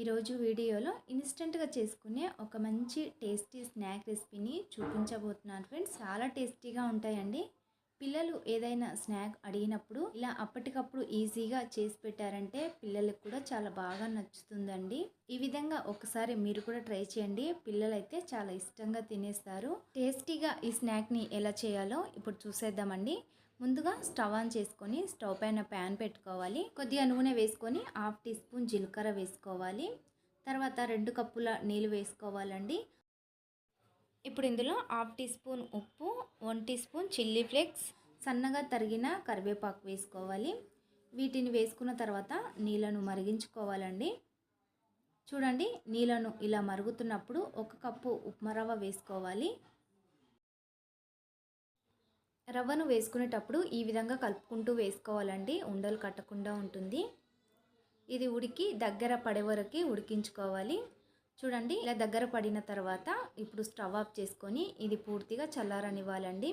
ఈరోజు వీడియోలో ఇన్స్టెంట్గా చేసుకునే ఒక మంచి టేస్టీ స్నాక్ రెసిపీని చూపించబోతున్నాను ఫ్రెండ్స్. చాలా టేస్టీగా ఉంటాయండి. పిల్లలు ఏదైనా స్నాక్ అడిగినప్పుడు ఇలా అప్పటికప్పుడు ఈజీగా చేసి పెట్టారంటే పిల్లలకు కూడా చాలా బాగా నచ్చుతుందండి. ఈ విధంగా ఒకసారి మీరు కూడా ట్రై చేయండి. పిల్లలైతే చాలా ఇష్టంగా తినేస్తారు. టేస్టీగా ఈ స్నాక్ని ఎలా చేయాలో ఇప్పుడు చూసేద్దామండి. ముందుగా స్టవ్ ఆన్ చేసుకొని స్టవ్ పైన ప్యాన్ పెట్టుకోవాలి. కొద్దిగా నూనె వేసుకొని హాఫ్ టీ స్పూన్ జీలకర్ర వేసుకోవాలి. తర్వాత రెండు కప్పుల నీళ్ళు వేసుకోవాలండి. ఇప్పుడు ఇందులో హాఫ్ టీ స్పూన్ ఉప్పు one teaspoon chilli flakes సన్నగా తరిగిన కరివేపాకు వేసుకోవాలి. వీటిని వేసుకున్న తర్వాత నీళ్ళను మరిగించుకోవాలండి. చూడండి నీళ్ళను ఇలా మరుగుతున్నప్పుడు ఒక కప్పు ఉప్మా రవ్వ వేసుకోవాలి. రవ్వను వేసుకునేటప్పుడు ఈ విధంగా కలుపుకుంటూ వేసుకోవాలండి. ఉండలు కట్టకుండా ఉంటుంది. ఇది ఉడికి దగ్గర పడే వరకు ఉడికించుకోవాలి. చూడండి ఇలా దగ్గర పడిన తర్వాత ఇప్పుడు స్టవ్ ఆఫ్ చేసుకొని ఇది పూర్తిగా చల్లారనివ్వాలండి.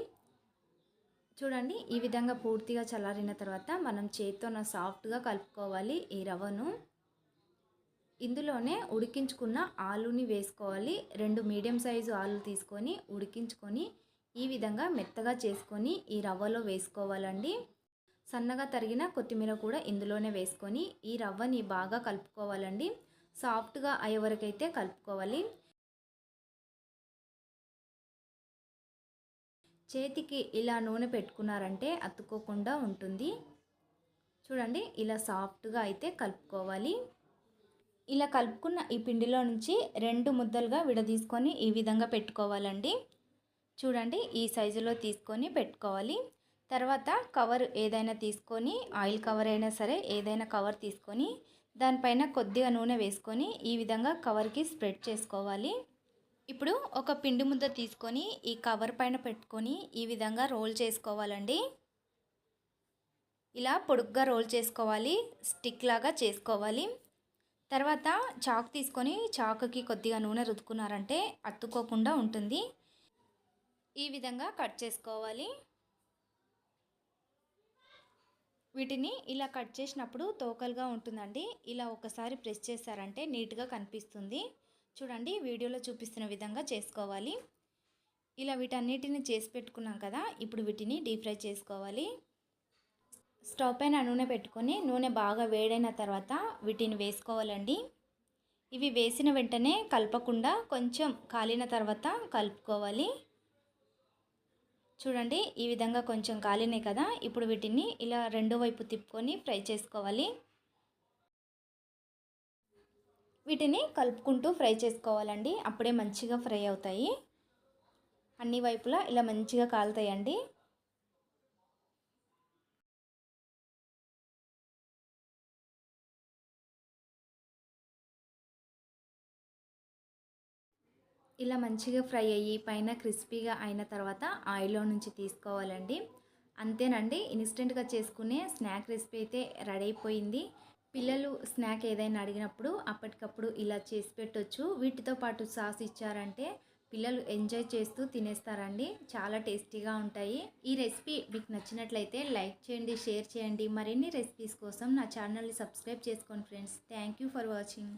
చూడండి ఈ విధంగా పూర్తిగా చల్లారిన తర్వాత మనం చేతితో సాఫ్ట్గా కలుపుకోవాలి ఈ రవ్వను. ఇందులోనే ఉడికించుకున్న ఆలుని వేసుకోవాలి. రెండు మీడియం సైజు ఆలు తీసుకొని ఉడికించుకొని ఈ విధంగా మెత్తగా చేసుకొని ఈ రవ్వలో వేసుకోవాలండి. సన్నగా తరిగిన కొత్తిమీర కూడా ఇందులోనే వేసుకొని ఈ రవ్వని బాగా కలుపుకోవాలండి. సాఫ్ట్గా అయ్యే వరకైతే కలుపుకోవాలి. చేతికి ఇలా నూనె పెట్టుకున్నారంటే అతుక్కోకుండా ఉంటుంది. చూడండి ఇలా సాఫ్ట్గా అయితే కలుపుకోవాలి. ఇలా కలుపుకున్న ఈ పిండిలో నుంచి రెండు ముద్దలుగా విడదీసుకొని ఈ విధంగా పెట్టుకోవాలండి. చూడండి ఈ సైజులో తీసుకొని పెట్టుకోవాలి. తర్వాత కవర్ ఏదైనా తీసుకొని ఆయిల్ కవర్ అయినా సరే ఏదైనా కవర్ తీసుకొని దానిపైన కొద్దిగా నూనె వేసుకొని ఈ విధంగా కవర్కి స్ప్రెడ్ చేసుకోవాలి. ఇప్పుడు ఒక పిండి ముద్ద తీసుకొని ఈ కవర్ పైన పెట్టుకొని ఈ విధంగా రోల్ చేసుకోవాలండి. ఇలా పొడుగ్గా రోల్ చేసుకోవాలి స్టిక్ లాగా చేసుకోవాలి. తర్వాత చాకు తీసుకొని చాకుకి కొద్దిగా నూనె రుద్దుకున్నారంటే అత్తుకోకుండా ఉంటుంది. ఈ విధంగా కట్ చేసుకోవాలి. వీటిని ఇలా కట్ చేసినప్పుడు తోకలుగా ఉంటుందండి. ఇలా ఒకసారి ప్రెస్ చేశారంటే నీట్గా కనిపిస్తుంది. చూడండి వీడియోలో చూపిస్తున్న విధంగా చేసుకోవాలి. ఇలా వీటన్నిటిని చేసి పెట్టుకున్నాం కదా ఇప్పుడు వీటిని డీప్ ఫ్రై చేసుకోవాలి. స్టవ్ పైన నూనె పెట్టుకొని నూనె బాగా వేడైన తర్వాత వీటిని వేసుకోవాలండి. ఇవి వేసిన వెంటనే కలపకుండా కొంచెం కాలిన తర్వాత కలుపుకోవాలి. చూడండి ఈ విధంగా కొంచెం కాలినాయి కదా ఇప్పుడు వీటిని ఇలా రెండో వైపు తిప్పుకొని ఫ్రై చేసుకోవాలి. వీటిని కలుపుకుంటూ ఫ్రై చేసుకోవాలండి అప్పుడే మంచిగా ఫ్రై అవుతాయి. అన్ని వైపులా ఇలా మంచిగా కాలుతాయండి. ఇలా మంచిగా ఫ్రై అయ్యి పైన క్రిస్పీగా అయిన తర్వాత ఆయిల్లో నుంచి తీసుకోవాలండి. అంతేనండి ఇన్స్టెంట్గా చేసుకునే స్నాక్ రెసిపీ అయితే రెడీ అయిపోయింది. పిల్లలు స్నాక్ ఏదైనా అడిగినప్పుడు అప్పటికప్పుడు ఇలా చేసి పెట్టొచ్చు. వీటితో పాటు సాస్ ఇచ్చారంటే పిల్లలు ఎంజాయ్ చేస్తూ తినేస్తారండి. చాలా టేస్టీగా ఉంటాయి. ఈ రెసిపీ మీకు నచ్చినట్లయితే లైక్ చేయండి షేర్ చేయండి. మరిన్ని రెసిపీస్ కోసం నా ఛానల్ని సబ్స్క్రైబ్ చేసుకోండి ఫ్రెండ్స్. Thank for watching.